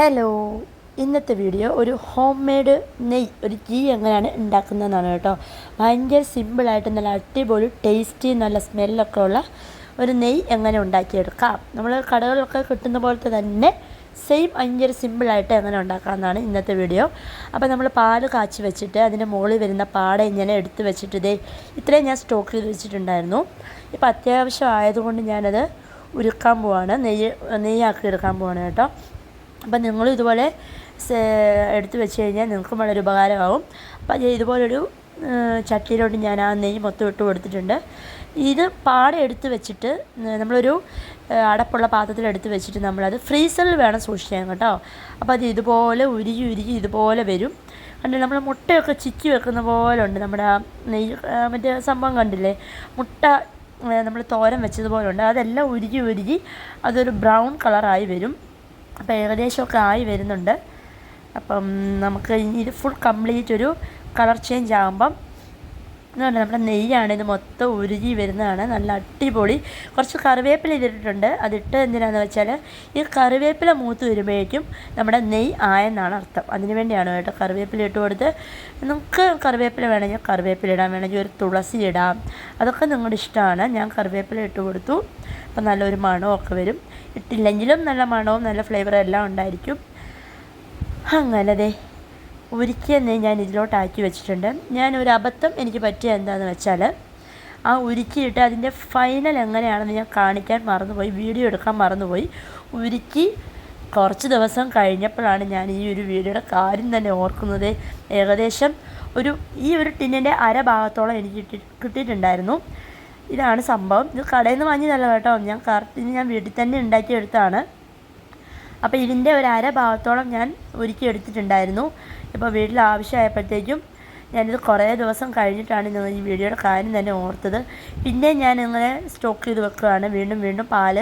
Hello ഇന്നത്തെ video ഒരു home made നെയ് ഒരു ഗീ എങ്ങനെയാണ് ഉണ്ടാക്കുന്നതെന്നാണ് കേട്ടോ. ഭയങ്കര സിമ്പിളായിട്ട് നല്ല അടിപൊളി ടേസ്റ്റി നല്ല സ്മെല്ലൊക്കെ ഉള്ള ഒരു നെയ് എങ്ങനെ ഉണ്ടാക്കിയെടുക്കാം. നമ്മൾ കടകളിലൊക്കെ കിട്ടുന്ന പോലത്തെ തന്നെ സെയിം ഭയങ്കര സിമ്പിളായിട്ട് എങ്ങനെ ഉണ്ടാക്കാമെന്നാണ് ഇന്നത്തെ വീഡിയോ. അപ്പോൾ നമ്മൾ പാൽ കാച്ചി വെച്ചിട്ട് അതിന്റെ മുകളിൽ വരുന്ന പാട ഇങ്ങനെ എടുത്ത് വെച്ചിട്ട് ഇതേ ഇത്രയും ഞാൻ സ്റ്റോക്ക് ചെയ്ത് വെച്ചിട്ടുണ്ടായിരുന്നു. ഇപ്പോൾ അത്യാവശ്യം ആയതുകൊണ്ട് ഞാനത് ഉരുക്കാൻ പോവാണ്. നെയ്യ് നെയ്യാക്കി എടുക്കാൻ പോവാണ് കേട്ടോ. അപ്പം നിങ്ങൾ ഇതുപോലെ എടുത്തു വെച്ച് കഴിഞ്ഞാൽ നിങ്ങൾക്കും വളരെ ഉപകാരമാവും അപ്പം ഇതുപോലൊരു ചട്ടിയിലോട്ട് ഞാൻ ആ നെയ്യ് മൊത്തം ഇട്ട് കൊടുത്തിട്ടുണ്ട്. ഇത് പാടെ എടുത്ത് വെച്ചിട്ട് നമ്മളൊരു അടപ്പുള്ള പാത്രത്തിൽ എടുത്ത് വെച്ചിട്ട് നമ്മളത് ഫ്രീസറിൽ വേണം സൂക്ഷിക്കാൻ കേട്ടോ. അപ്പോൾ അത് ഇതുപോലെ ഉരുകി ഉരുകി ഇതുപോലെ വരും. കണ്ടില്ല നമ്മൾ മുട്ടയൊക്കെ ചിക്കി വെക്കുന്ന പോലെ ഉണ്ട് നമ്മുടെ ആ നെയ്യ് മറ്റേ സംഭവം കണ്ടില്ലേ? മുട്ട നമ്മൾ തോരം വെച്ചതുപോലെ ഉണ്ട്. അതെല്ലാം ഉരുകി ഉരുകി അതൊരു ബ്രൗൺ കളറായി വരും. അപ്പോൾ ഏകദേശമൊക്കെ ആയി വരുന്നുണ്ട്. അപ്പം നമുക്ക് ഇനി ഫുൾ കംപ്ലീറ്റ് ഒരു കളർ ചേഞ്ച് ആകുമ്പം എന്നുണ്ട് നമ്മുടെ നെയ്യാണ് ഇത് മൊത്തം ഉരുകി വരുന്നതാണ്. നല്ല അടിപൊളി. കുറച്ച് കറിവേപ്പില ഇതിട്ടിട്ടുണ്ട് അതിട്ട് എന്തിനാന്ന് വെച്ചാൽ ഈ കറിവേപ്പില മൂത്ത് വരുമ്പോഴേക്കും നമ്മുടെ നെയ്യ് ആയെന്നാണ് അർത്ഥം. അതിന് വേണ്ടിയാണ് കേട്ടോ കറിവേപ്പില ഇട്ട് കൊടുത്ത്. നമുക്ക് കറിവേപ്പില വേണമെങ്കിൽ കറിവേപ്പില ഇടാം. വേണമെങ്കിൽ ഒരു തുളസി ഇടാം. അതൊക്കെ നിങ്ങളുടെ ഇഷ്ടമാണ്. ഞാൻ കറിവേപ്പില ഇട്ട് കൊടുത്തു. അപ്പം നല്ലൊരു മണമൊക്കെ വരും. ഇട്ടില്ലെങ്കിലും നല്ല മണവും നല്ല ഫ്ലേവറും എല്ലാം ഉണ്ടായിരിക്കും. അങ്ങനെ ദേ ഞാൻ ഇതിലോട്ട് ഇതിലോട്ടാക്കി വെച്ചിട്ടുണ്ട്. ഞാൻ ഒരു അബദ്ധം എനിക്ക് പറ്റിയ എന്താണെന്ന് വെച്ചാൽ ആ ഉരുക്കിയിട്ട് അതിന്റെ ഫൈനൽ എങ്ങനെയാണെന്ന് ഞാൻ കാണിക്കാൻ മറന്നുപോയി. വീഡിയോ എടുക്കാൻ മറന്നുപോയി. ഉരുക്കി കുറച്ച് ദിവസം കഴിഞ്ഞപ്പോഴാണ് ഞാൻ ഈ ഒരു വീഡിയോയുടെ കാര്യം തന്നെ ഓർക്കുന്നത്. ഏകദേശം ഒരു ഈ ഒരു ടിന്നിന്റെ അര ഭാഗത്തോളം എനിക്ക് കിട്ടി കിട്ടിയിട്ടുണ്ടായിരുന്നു. ഇതാണ് സംഭവം. ഇത് കടയിൽ നിന്ന് വാങ്ങിയതല്ല കേട്ടോ. ഞാൻ കറക്റ്റ് ഞാൻ വീട്ടിൽ തന്നെ ഉണ്ടാക്കിയെടുത്താണ് അപ്പോൾ ഇതിന്റെ ഒരു അര ഭാഗത്തോളം ഞാൻ ഒരുക്കി എടുത്തിട്ടുണ്ടായിരുന്നു. ഇപ്പോൾ വീട്ടിൽ ആവശ്യമായപ്പോഴത്തേക്കും ഞാനിത് കുറേ ദിവസം കഴിഞ്ഞിട്ടാണ് നിങ്ങൾ ഈ വീഡിയോയുടെ കാര്യം തന്നെ ഓർത്തത്. പിന്നെ ഞാൻ ഇങ്ങനെ സ്റ്റോക്ക് ചെയ്ത് വെക്കുകയാണ്. വീണ്ടും വീണ്ടും പാൽ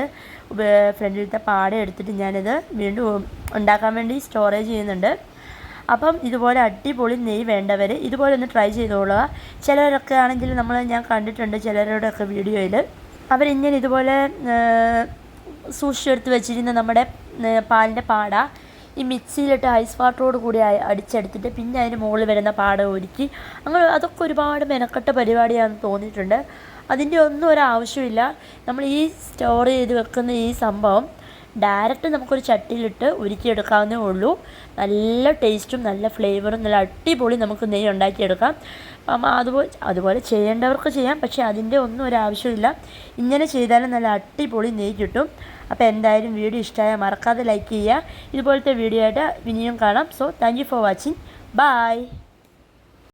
ഫ്രണ്ടിലത്തെ പാട എടുത്തിട്ട് ഞാനിത് വീണ്ടും ഉണ്ടാക്കാൻ വേണ്ടി സ്റ്റോറേജ് ചെയ്യുന്നുണ്ട്. അപ്പം ഇതുപോലെ അടിപൊളി നെയ് വേണ്ടവർ ഇതുപോലെ ഒന്ന് ട്രൈ ചെയ്തോളുക. ചിലരൊക്കെ ആണെങ്കിൽ നമ്മൾ ഞാൻ കണ്ടിട്ടുണ്ട് ചിലരുടെയൊക്കെ വീഡിയോയിൽ അവരിങ്ങനെ ഇതുപോലെ സൂക്ഷിച്ചെടുത്ത് വെച്ചിരുന്ന നമ്മുടെ പാലിന്റെ പാട ഈ മിക്സിയിലിട്ട് ഐസ് വാട്ടറോട് കൂടി അടിച്ചെടുത്തിട്ട് പിന്നെ അതിന് മുകളിൽ വരുന്ന പാട ഒരുക്കി. അങ്ങനെ അതൊക്കെ ഒരുപാട് മെനക്കെട്ട പരിപാടിയാണെന്ന് തോന്നിയിട്ടുണ്ട്. അതിന്റെ ഒന്നും ഒരാവശ്യമില്ല നമ്മൾ ഈ സ്റ്റോർ ചെയ്ത് വെക്കുന്ന ഈ സംഭവം ഡയറക്റ്റ് നമുക്കൊരു ചട്ടിയിലിട്ട് ഉരുക്കിയെടുക്കാവുന്നേ ഉള്ളൂ. നല്ല ടേസ്റ്റും നല്ല ഫ്ലേവറും നല്ല അടിപൊളി നമുക്ക് നെയ്യ് ഉണ്ടാക്കിയെടുക്കാം. അപ്പം അതുപോലെ അതുപോലെ ചെയ്യേണ്ടവർക്ക് ചെയ്യാം. പക്ഷേ അതിന്റെ ഒന്നും ഒരു ആവശ്യമില്ല ഇങ്ങനെ ചെയ്താലും നല്ല അടിപൊളി നെയ്യ് കിട്ടും. അപ്പോൾ എന്തായാലും വീഡിയോ ഇഷ്ടമായാൽ മറക്കാതെ ലൈക്ക് ചെയ്യുക. ഇതുപോലത്തെ വീഡിയോ ആയിട്ട് ഇനിയും കാണാം. So thank for watching bye